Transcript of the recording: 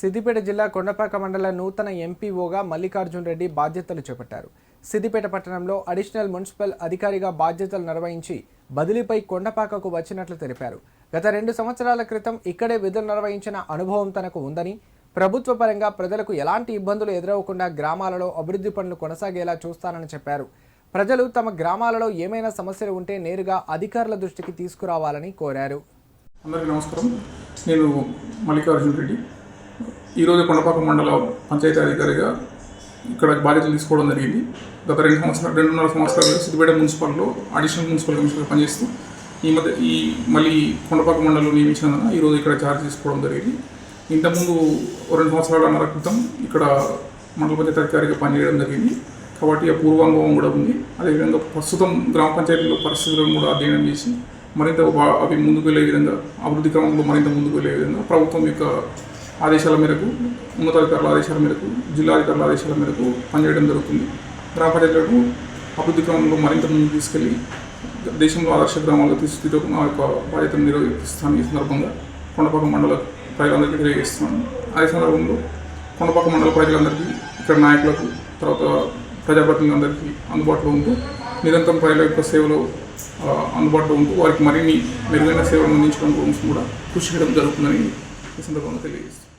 సిద్దిపేట జిల్లా కొండపాక మండల నూతన ఎంపీఓగా మల్లికార్జున్ రెడ్డి బాధ్యతలు చేపట్టారు. సిద్దిపేట పట్టణంలో అడిషనల్ మున్సిపల్ అధికారిగా బాధ్యతలు నిర్వహించి బదిలీపై కొండపాకకు వచ్చినట్లు తెలిపారు. గత రెండు సంవత్సరాల క్రితం ఇక్కడే విధులు నిర్వహించిన అనుభవం తనకు ఉందని ప్రభుత్వ పరంగా ప్రజలకు ఎలాంటి ఇబ్బందులు ఎదురవకుండా గ్రామాలలో అభివృద్ధి పనులు కొనసాగేలా చూస్తానని చెప్పారు. ప్రజలు తమ గ్రామాలలో ఏమైనా సమస్యలు ఉంటే నేరుగా అధికారుల దృష్టికి తీసుకురావాలని కోరారు. అందరికీ నమస్కారం. నేను మల్లికార్జున రెడ్డి. ఈరోజు కొండపాక మండల పంచాయతీ అధికారిగా ఇక్కడ బాధ్యతలు తీసుకోవడం జరిగింది. గత రెండు సంవత్సరాలు రెండున్నర సంవత్సరాలు సిద్దిపేట మున్సిపల్లో అడిషనల్ మున్సిపల్ కమిషనర్ పనిచేస్తూ ఈ మధ్య ఈ మళ్ళీ కొండపాక మండలం నియమించినందున ఈరోజు ఇక్కడ ఛార్జ్ తీసుకోవడం జరిగింది. ఇంతకుముందు రెండు సంవత్సరాల క్రితం ఇక్కడ మండల పంచాయతీ అధికారిగా పనిచేయడం జరిగింది. కాబట్టి ఆ పూర్వానుభవం కూడా ఉంది. అదేవిధంగా ప్రస్తుతం గ్రామ పంచాయతీలో పరిస్థితులను కూడా అధ్యయనం చేసి మరింత అవి ముందుకు వెళ్ళే విధంగా అభివృద్ధి క్రమంలో మరింత ముందుకు వెళ్ళే విధంగా ప్రభుత్వం యొక్క ఆదేశాల మేరకు ఉన్నతాధికారుల ఆదేశాల మేరకు జిల్లాధికారుల ఆదేశాల మేరకు పనిచేయడం జరుగుతుంది. గ్రామ పంచాయతీలకు అభివృద్ధి క్రమంలో మరింత ముందుకు తీసుకెళ్ళి దేశంలో ఆదర్శ గ్రామాల్లో తీర్చిదిద్దకు నా యొక్క బాధ్యతను నిర్వహిస్తాను ఈ సందర్భంగా కొండపాక మండల ప్రజలందరికీ తెలియజేస్తున్నాను. అదే సందర్భంలో కొండపాక మండల ప్రజలందరికీ ఇక్కడ నాయకులకు తర్వాత ప్రజాప్రతినిధులందరికీ అందుబాటులో ఉంటూ నిరంతరం ప్రజల యొక్క సేవలో అందుబాటులో ఉంటూ వారికి మరిన్ని మెరుగైన సేవలు అందించడం కూడా కృషి చేయడం జరుగుతుందని ఈ సందర్భంగా తెలియజేస్తున్నాను.